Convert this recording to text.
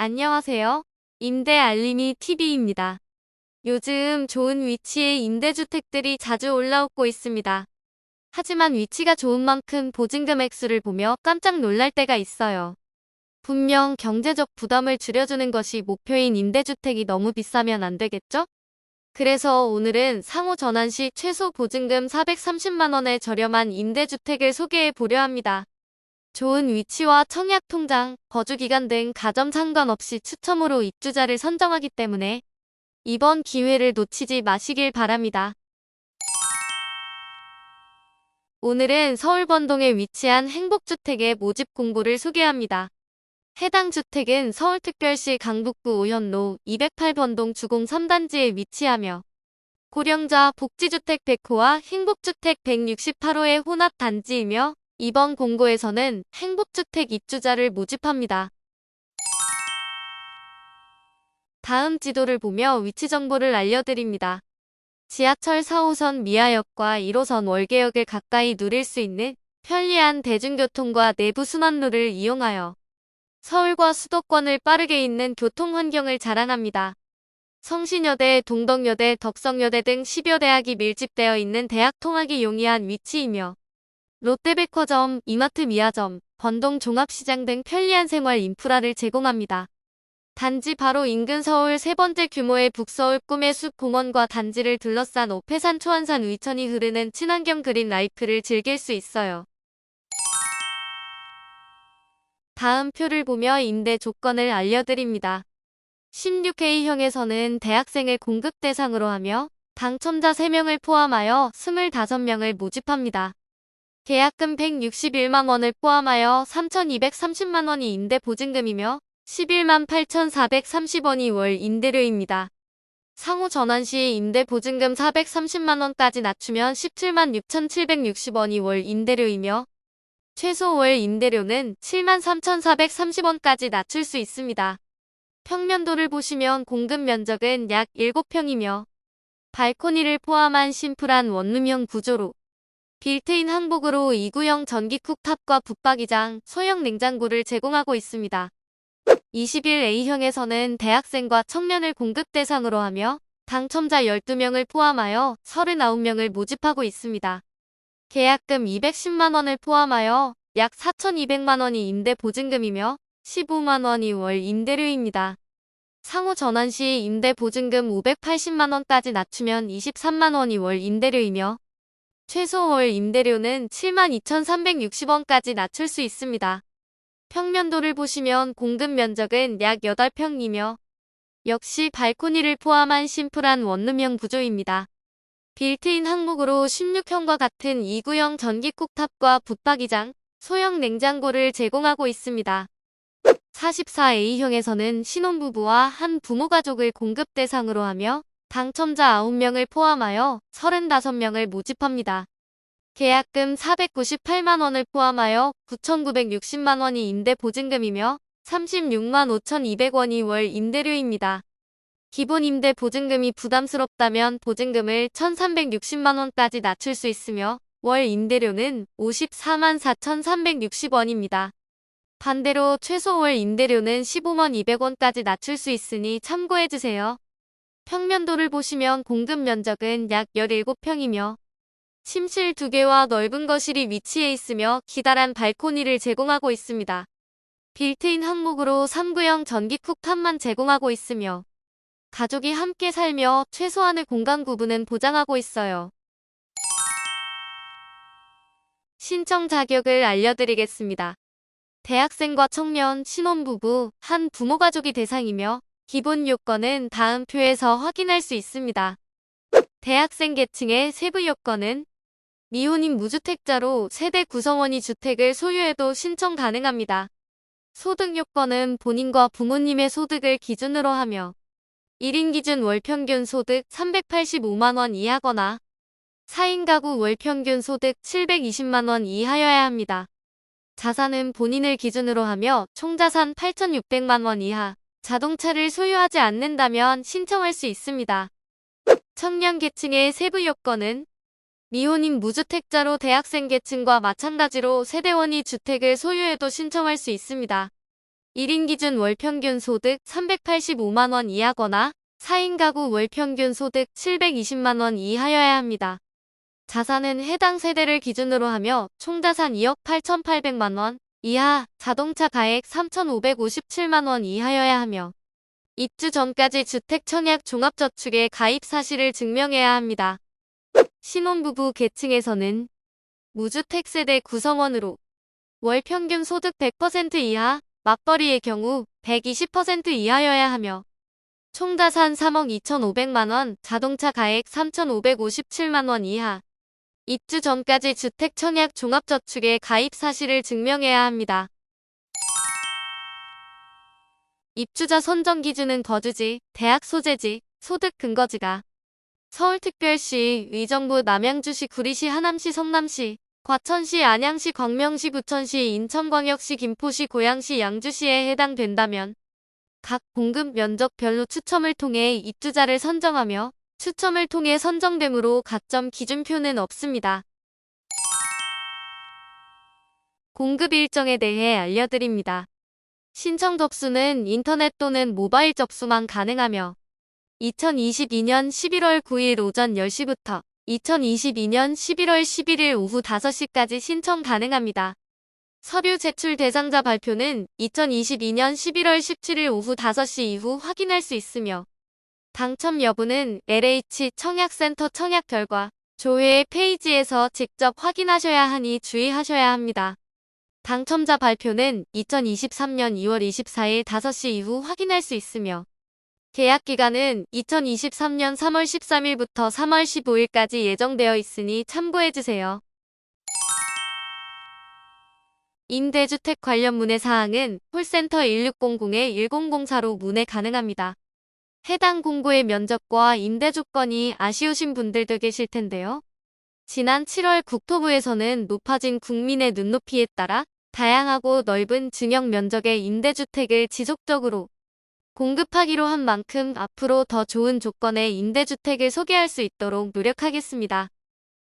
안녕하세요. 임대 알림이 TV입니다. 요즘 좋은 위치의 임대주택들이 자주 올라오고 있습니다. 하지만 위치가 좋은 만큼 보증금 액수를 보며 깜짝 놀랄 때가 있어요. 분명 경제적 부담을 줄여주는 것이 목표인 임대주택이 너무 비싸면 안 되겠죠? 그래서 오늘은 상호 전환 시 최소 보증금 430만원의 저렴한 임대주택을 소개해 보려 합니다. 좋은 위치와 청약 통장, 거주 기간 등 가점 상관없이 추첨으로 입주자를 선정하기 때문에 이번 기회를 놓치지 마시길 바랍니다. 오늘은 서울 번동에 위치한 행복주택의 모집 공고를 소개합니다. 해당 주택은 서울특별시 강북구 오현로 208번동 주공 3단지에 위치하며 고령자 복지주택 100호와 행복주택 168호의 혼합 단지이며 이번 공고에서는 행복주택 입주자를 모집합니다. 다음 지도를 보며 위치 정보를 알려드립니다. 지하철 4호선 미아역과 1호선 월계역을 가까이 누릴 수 있는 편리한 대중교통과 내부 순환로를 이용하여 서울과 수도권을 빠르게 잇는 교통 환경을 자랑합니다. 성신여대, 동덕여대, 덕성여대 등 10여 대학이 밀집되어 있는 대학 통학이 용이한 위치이며 롯데백화점, 이마트 미아점, 번동 종합시장 등 편리한 생활 인프라를 제공합니다. 단지 바로 인근 서울 세 번째 규모의 북서울 꿈의 숲 공원과 단지를 둘러싼 오페산 초안산 위천이 흐르는 친환경 그린 라이프를 즐길 수 있어요. 다음 표를 보며 임대 조건을 알려드립니다. 16A형에서는 대학생을 공급 대상으로 하며 당첨자 3명을 포함하여 25명을 모집합니다. 계약금 161만 원을 포함하여 3,230만 원이 임대 보증금이며 11만 8,430원이 월 임대료입니다. 상호 전환 시 임대 보증금 430만 원까지 낮추면 17만 6,760원이 월 임대료이며 최소 월 임대료는 7만 3,430원까지 낮출 수 있습니다. 평면도를 보시면 공급 면적은 약 7평이며 발코니를 포함한 심플한 원룸형 구조로 빌트인 항복으로 2구형 전기 쿡탑과 붙박이장, 소형 냉장고를 제공하고 있습니다. 21A형에서는 대학생과 청년을 공급 대상으로 하며 당첨자 12명을 포함하여 39명을 모집하고 있습니다. 계약금 210만원을 포함하여 약 4,200만원이 임대 보증금이며 15만원이 월 임대료입니다. 상호 전환 시 임대 보증금 580만원까지 낮추면 23만원이 월 임대료이며 최소 월 임대료는 72,360원까지 낮출 수 있습니다. 평면도를 보시면 공급 면적은 약 8평이며 역시 발코니를 포함한 심플한 원룸형 구조입니다. 빌트인 항목으로 16형과 같은 2구형 전기 쿡탑과 붙박이장, 소형 냉장고를 제공하고 있습니다. 44A형에서는 신혼부부와 한 부모 가족을 공급 대상으로 하며 당첨자 9명을 포함하여 35명을 모집합니다. 계약금 498만원을 포함하여 9,960만원이 임대 보증금이며 36만 5,200원이 월 임대료입니다. 기본 임대 보증금이 부담스럽다면 보증금을 1,360만원까지 낮출 수 있으며 월 임대료는 54만 4,360원입니다. 반대로 최소 월 임대료는 15만 200원까지 낮출 수 있으니 참고해주세요. 평면도를 보시면 공급 면적은 약 17평이며 침실 2개와 넓은 거실이 위치해 있으며 기다란 발코니를 제공하고 있습니다. 빌트인 항목으로 3구형 전기 쿡탑만 제공하고 있으며 가족이 함께 살며 최소한의 공간 구분은 보장하고 있어요. 신청 자격을 알려드리겠습니다. 대학생과 청년, 신혼부부, 한 부모 가족이 대상이며 기본 요건은 다음 표에서 확인할 수 있습니다. 대학생 계층의 세부 요건은 미혼인 무주택자로 세대 구성원이 주택을 소유해도 신청 가능합니다. 소득 요건은 본인과 부모님의 소득을 기준으로 하며 1인 기준 월평균 소득 385만원 이하거나 4인 가구 월평균 소득 720만원 이하여야 합니다. 자산은 본인을 기준으로 하며 총자산 8,600만원 이하, 자동차를 소유하지 않는다면 신청할 수 있습니다. 청년 계층의 세부 요건은 미혼인 무주택자로 대학생 계층과 마찬가지로 세대원이 주택을 소유해도 신청할 수 있습니다. 1인 기준 월 평균 소득 385만원 이하거나 4인 가구 월 평균 소득 720만원 이하여야 합니다. 자산은 해당 세대를 기준으로 하며 총 자산 2억 8,800만원 이하, 자동차 가액 3,557만원 이하여야 하며 입주 전까지 주택 청약 종합저축에 가입 사실을 증명해야 합니다. 신혼부부 계층에서는 무주택 세대 구성원으로 월 평균 소득 100% 이하, 맞벌이의 경우 120% 이하여야 하며 총 자산 3억 2,500만원, 자동차 가액 3,557만원 이하, 입주 전까지 주택 청약 종합저축에 가입 사실을 증명해야 합니다. 입주자 선정 기준은 거주지, 대학 소재지, 소득 근거지가 서울특별시, 의정부, 남양주시, 구리시, 하남시, 성남시, 과천시, 안양시, 광명시, 부천시, 인천광역시, 김포시, 고양시, 양주시에 해당된다면 각 공급 면적별로 추첨을 통해 입주자를 선정하며 추첨을 통해 선정되므로 가점 기준표는 없습니다. 공급 일정에 대해 알려드립니다. 신청 접수는 인터넷 또는 모바일 접수만 가능하며 2022년 11월 9일 오전 10시부터 2022년 11월 11일 오후 5시까지 신청 가능합니다. 서류 제출 대상자 발표는 2022년 11월 17일 오후 5시 이후 확인할 수 있으며 당첨 여부는 LH 청약센터 청약 결과 조회의 페이지에서 직접 확인하셔야 하니 주의하셔야 합니다. 당첨자 발표는 2023년 2월 24일 5시 이후 확인할 수 있으며 계약 기간은 2023년 3월 13일부터 3월 15일까지 예정되어 있으니 참고해주세요. 임대주택 관련 문의 사항은 콜센터 1600-1004로 문의 가능합니다. 해당 공고의 면적과 임대 조건이 아쉬우신 분들도 계실 텐데요. 지난 7월 국토부에서는 높아진 국민의 눈높이에 따라 다양하고 넓은 증형 면적의 임대주택을 지속적으로 공급하기로 한 만큼 앞으로 더 좋은 조건의 임대주택을 소개할 수 있도록 노력하겠습니다.